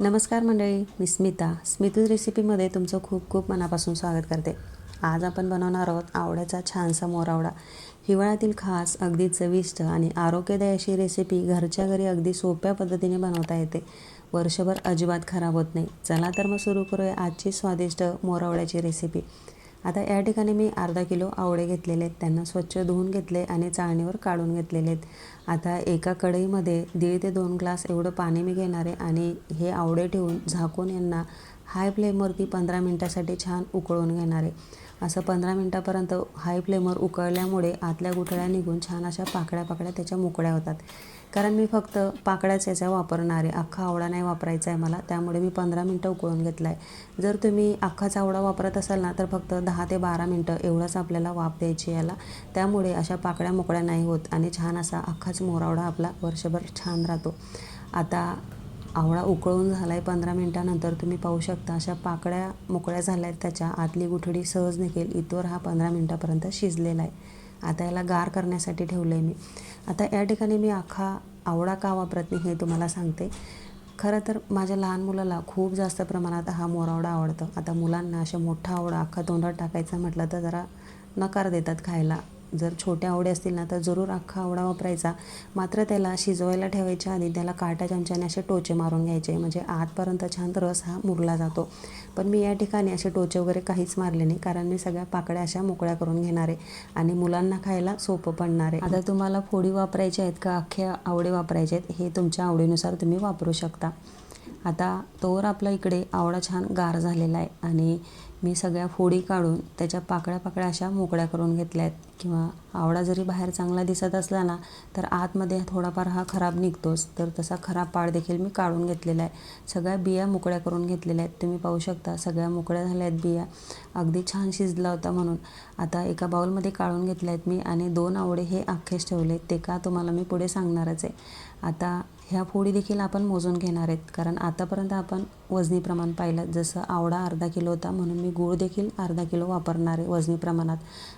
नमस्कार मंडळी मी स्मिता. स्मितूज रेसिपीमध्ये तुमचं खूप खूप मनापासून स्वागत करते. आज आपण बनवणार आहोत आवड्याचा छानसा मोरावडा हिवाळ्यातील खास अगदी चविष्ट आणि आरोग्यदायी अशी रेसिपी घरच्या घरी अगदी सोप्या पद्धतीने बनवता येते. वर्षभर अजिबात खराब होत नाही. चला तर मग सुरू करूया आजची स्वादिष्ट मोरावड्याची रेसिपी. आता या ठिकाणी मी अर्धा किलो आवळे घेतलेले आहेत. त्यांना स्वच्छ धुवून घेतले आणि चाळणीवर काढून घेतलेले आहेत. आता एका कढईमध्ये दीड ते दोन ग्लास एवढं पाणी मी घेणार आहे आणि हे आवळे ठेवून झाकून यांना हाय फ्लेमवरती पंधरा मिनटासाठी छान उकळून घेणार आहे. असं पंधरा मिनटापर्यंत हाय फ्लेमवर उकळल्यामुळे आतल्या गुठळ्या निघून छान अशा पाकळ्या पाकळ्या त्याच्या मोकळ्या होतात. कारण मी फक्त पाकळ्याच याचा वापरणार आहे अख्खा आवडा नाही वापरायचा आहे मला त्यामुळे मी पंधरा मिनटं उकळून घेतला आहे जर तुम्ही अख्खाच आवडा वापरत असाल ना तर फक्त दहा ते बारा मिनटं एवढंच आपल्याला वाफ द्यायची याला. त्यामुळे अशा पाकळ्या मोकळ्या नाही होत आणि छान असा अख्खाच मोरावडा आपला वर्षभर छान राहतो. आता आवळा उकळून झाला आहे पंधरा मिनटानंतर तुम्ही पाहू शकता अशा पाकळ्या मोकळ्या झाल्या आहेत त्याच्या आतली गुठडी सहज निघेल. इतवर हा पंधरा मिनटापर्यंत शिजलेला आहे. आता याला गार करण्यासाठी ठेवलं आहे मी. आता या ठिकाणी मी अख्खा आवडा का वापरत नाही हे तुम्हाला सांगते. खरं तर माझ्या लहान मुलाला खूप जास्त प्रमाणात हा मोरावडा आवडतं. आता मुलांना अशा मोठा आवडा अख्खा तोंडात टाकायचा म्हटलं तर जरा नकार देतात खायला. जर छोट्या आवडे असतील ना तर जरूर अख्खा आवडा वापरायचा. मात्र त्याला शिजवायला ठेवायच्या आधी त्याला काटा चमच्याने असे टोचे मारून घ्यायचे. म्हणजे आतपर्यंत छान रस हा मुरला जातो. पण मी या ठिकाणी असे टोचे वगैरे काहीच मारले नाही कारण मी सगळ्या पाकळ्या अशा मोकळ्या करून घेणार आहे आणि मुलांना खायला सोपं पडणार. आहे आता तुम्हाला फोडी वापरायच्या आहेत का अख्खे आवडे वापरायचे आहेत हे तुमच्या आवडीनुसार तुम्ही वापरू शकता. आता तोवर आपला इकडे आवडा छान गार झालेला आहे आणि मी सगळ्या फोडी काढून त्याच्या पाकळ्या पाकळ्या अशा मोकळ्या करून घेतल्या आहेत. किंवा आवडा जरी बाहेर चांगला दिसत असला ना तर आतमध्ये थोडाफार हा खराब निघतोच. तर तसा खराब पाड देखील मी काढून घेतलेला आहे. सगळ्या बिया मोकळ्या करून घेतलेल्या आहेत. तुम्ही पाहू शकता सगळ्या मोकळ्या झाल्या आहेत बिया. अगदी छान शिजला होता म्हणून. आता एका बाउलमध्ये काढून घेतल्या आहेत मी आणि दोन आवडे हे अख्खेच ठेवले ते का तुम्हाला मी पुढे सांगणारच आहे. आता ह्या फोडी देखील आपण मोजून घेणार आहेत. कारण आतापर्यंत आपण वजनी प्रमाण पाहिलं. जसं आवडा अर्धा किलो होता म्हणून मी गूळ देखील अर्धा किलो वापरणार आहे वजनी प्रमाणात.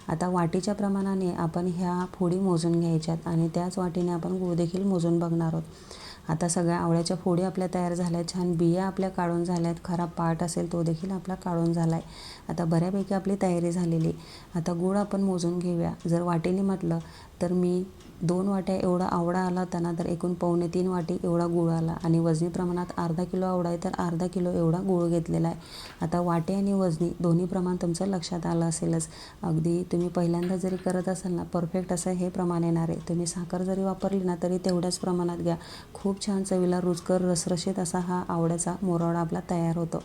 आता वाटीच्या प्रमाणाने आपण ह्या फोडी मोजून घ्यायच्यात आणि त्याच वाटीने आपण गूळ देखील मोजून बघणार आहोत. आता सगळ्या आवळ्याच्या फोडी आपल्या तयार झाल्या छान बिया आपल्या काढून झाल्या आहेत. खराब पार्ट असेल तो देखील आपला काढून झाला आहे आता बऱ्यापैकी आपली तयारी झालेली. आता गूळ आपण मोजून घेऊया. जर वाटेने म्हटलं तर मी दोन वाट्या एवढा आवडा आला त्यांना तर एकूण पावणे तीन वाटी एवढा गूळ आला. आणि वजनी प्रमाणात अर्धा किलो आवडा आहे तर अर्धा किलो एवढा गूळ घेतलेला आहे. आता वाटे आणि वजनी दोन्ही प्रमाण तुमचं लक्षात आलं असेलच. अगदी तुम्ही पहिल्यांदा जरी करत असाल ना परफेक्ट असं हे प्रमाण येणार आहे. तुम्ही साखर जरी वापरली ना तरी तेवढ्याच प्रमाणात घ्या. खूप छान चवीला रुचकर रसरशीत असा हा आवड्याचा मोरवडा आपला तयार होतो.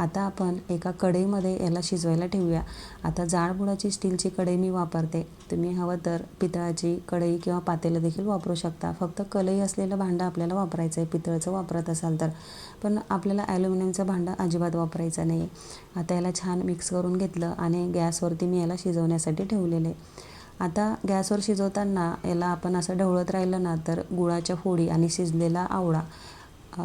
आता आपण एका कढईमध्ये याला शिजवायला ठेवूया. आता जाडबुडाची स्टीलची कढई मी वापरते. तुम्ही हवं तर पितळाची कढई किंवा पातेलं देखील वापरू शकता. फक्त कलई असलेलं भांडं आपल्याला वापरायचं आहे पितळचं वापरत असाल तर. पण आपल्याला ॲल्युमिनियमचं भांडं अजिबात वापरायचं नाही आहे आता याला छान मिक्स करून घेतलं आणि गॅसवरती मी याला शिजवण्यासाठी ठेवलेलं. आहे आता गॅसवर शिजवताना याला आपण असं ढवळत राहिलं ना तर गुळाच्या फोडी आणि शिजलेला आवळा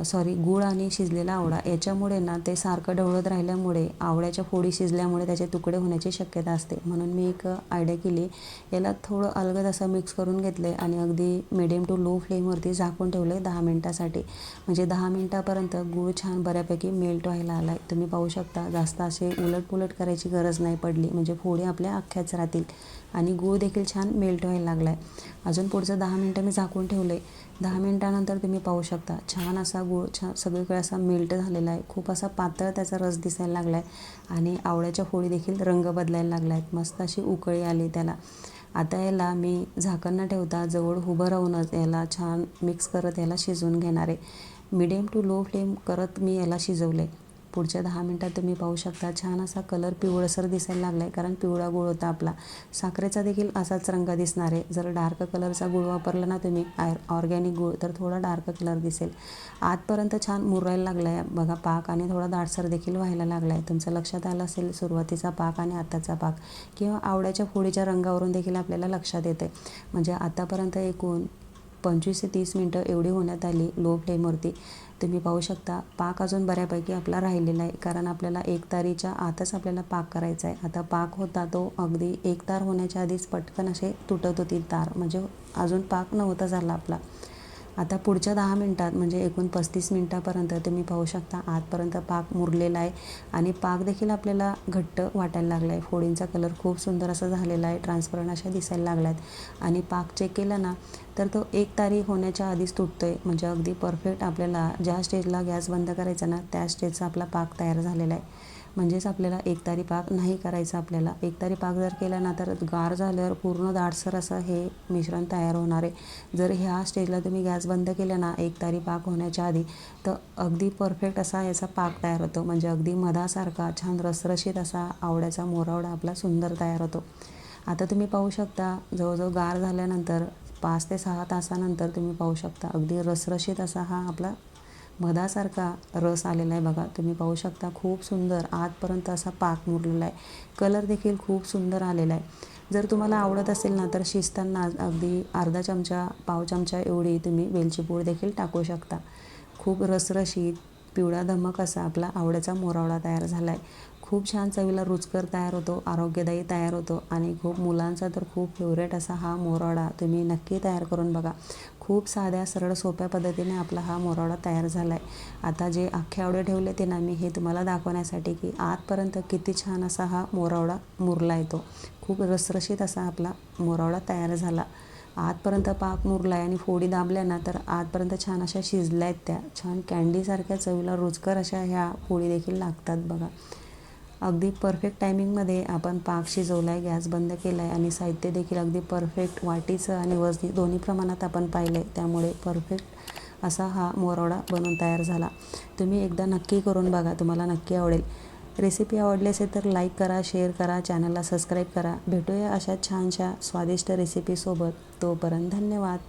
सॉरी गूळ आणि शिजलेला आवळा. याच्यामुळे ना ते सारखं ढवळत राहिल्यामुळे आवळ्याच्या फोडी शिजल्यामुळे त्याचे तुकडे होण्याची शक्यता असते. म्हणून मी एक आयडिया केली. याला थोडं अलगद असं मिक्स करून घेतलं आहे आणि अगदी मिडियम टू लो फ्लेमवरती झाकून ठेवलं आहे दहा मिनटासाठी. म्हणजे दहा मिनटापर्यंत गूळ छान बऱ्यापैकी मेल्ट व्हायला आला आहे तुम्ही पाहू शकता जास्त असे उलटपुलट करायची गरज नाही पडली. म्हणजे फोडी आपल्या अख्ख्याच राहतील. आणि गूळ देखील छान मेल्ट व्हायला लागला आहे अजून पुढचं दहा मिनटं मी झाकून ठेवलं आहे दहा मिनटानंतर तुम्ही पाहू शकता छान असा गूळ छान सगळीकडे असा मेल्ट झालेला आहे. खूप असा पातळ त्याचा रस दिसायला लागला आहे आणि आवळ्याच्या फोडी देखील रंग बदलायला लागला आहेत मस्त अशी उकळी आली त्याला. आता याला मी झाकण न ठेवता जवळ उभं राहूनच याला छान मिक्स करत याला शिजवून घेणार आहे. मिडियम टू लो फ्लेम करत मी याला शिजवलं आहे पुढच्या दहा मिनटात तुम्ही पाहू शकता. छान असा कलर पिवळसर दिसायला लागला आहे कारण पिवळा गुळ होता आपला. साखरेचा देखील असाच रंग दिसणार आहे. जर डार्क कलरचा गुळ वापरला ना तुम्ही आय ऑर्गॅनिक गुळ तर थोडा डार्क कलर दिसेल. आतपर्यंत छान मुरायला लागला आहे बघा पाक आणि थोडा दाटसर देखील व्हायला लागला आहे तुमचं लक्षात आलं असेल सुरुवातीचा पाक आणि आताचा पाक. किंवा आवड्याच्या फोडीच्या रंगावरून देखील आपल्याला लक्षात येते म्हणजे आतापर्यंत एकूण पंचवीस ते तीस मिनटं एवढी होण्यात आली लो फ्लेमवरती तुम्ही पाहू शकता पाक अजून बऱ्यापैकी आपला राहिलेला आहे कारण आपल्याला एक तारीच्या आतच आपल्याला पाक करायचा आहे. आता पाक होता तो अगदी एक तार होण्याच्या आधीच पटकन असे तुटत होती तार. म्हणजे अजून पाक नव्हता झाला आपला. आता पुढच्या दहा मिनटात म्हणजे एकूण पस्तीस मिनटापर्यंत तुम्ही पाहू शकता. आतपर्यंत पाक मुरलेला आहे आणि पाक देखील आपल्याला घट्ट वाटायला लागला आहे फोडींचा कलर खूप सुंदर असा झालेला आहे. ट्रान्सपरंट अशा दिसायला लागल्या आहेत आणि पाक चेक केला ना तर तो एक तारीख होण्याच्या आधीच तुटतो आहे म्हणजे अगदी परफेक्ट आपल्याला ज्या स्टेजला गॅस बंद करायचा ना त्या स्टेजचा आपला पाक तयार झालेला आहे. म्हणजेच आपल्याला एकतारी पाक नाही करायचा आपल्याला. एकतारी पाक जर केला ना तर गार झाल्यावर पूर्ण दाटसर असं हे मिश्रण तयार होणार आहे. जर ह्या स्टेजला तुम्ही गॅस बंद केला ना एकतारी पाक होण्याच्या आधी तर अगदी परफेक्ट असा याचा पाक तयार होतो. म्हणजे अगदी मधासारखा छान रसरशीत असा आवड्याचा मोरावडा आपला सुंदर तयार होतो. आता तुम्ही पाहू शकता जवळजवळ गार झाल्यानंतर पाच ते सहा तासानंतर तुम्ही पाहू शकता अगदी रसरशीत असा हा आपला मधासारखा रस आलेला आहे बघा. तुम्ही पाहू शकता खूप सुंदर आतपर्यंत असा पाक मुरलेला आहे. कलर देखील खूप सुंदर आलेला आहे. जर तुम्हाला आवडत असेल ना तर शिजताना अगदी अर्धा चमचा पाव चमचा एवढी तुम्ही वेलची पूड देखील टाकू शकता. खूप रसरशीत पिवळा धमक असा आपला आवड्याचा मोरावडा तयार झाला आहे खूप छान चवीला रुचकर तयार होतो आरोग्यदायी तयार होतो आणि खूप मुलांचा तर खूप फेवरेट असा हा मोरावडा तुम्ही नक्की तयार करून बघा. खूप साध्या सरळ सोप्या पद्धतीने आपला हा मोरावडा तयार झाला आहे आता जे अख्खे आवडे ठेवले ते ना मी हे तुम्हाला दाखवण्यासाठी की आतपर्यंत किती छान असा हा मोरावडा मुरला येतो खूप रसरशीत असा आपला मोरावडा तयार झाला. आतपर्यंत पाक मुरला आहे आणि फोडी दाबल्या ना तर आतपर्यंत छान अशा शिजल्या आहेत त्या. छान कँडीसारख्या चवीला रुचकर अशा ह्या फोडी देखील लागतात बघा. अगदी परफेक्ट टायमिंगमध्ये आपण पाक शिजवला आहे गॅस बंद केला आहे आणि साहित्य देखील अगदी परफेक्ट वाटीचं आणि वजनी दोन्ही प्रमाणात आपण पाहिलं आहे त्यामुळे परफेक्ट असा हा मोरवडा बनून तयार झाला. तुम्ही एकदा नक्की करून बघा तुम्हाला नक्की आवडेल. रेसिपी आवडली असेल तर लाईक करा शेअर करा चॅनलला सबस्क्राईब करा. भेटूया अशा छानशा स्वादिष्ट रेसिपीसोबत तोपर्यंत धन्यवाद.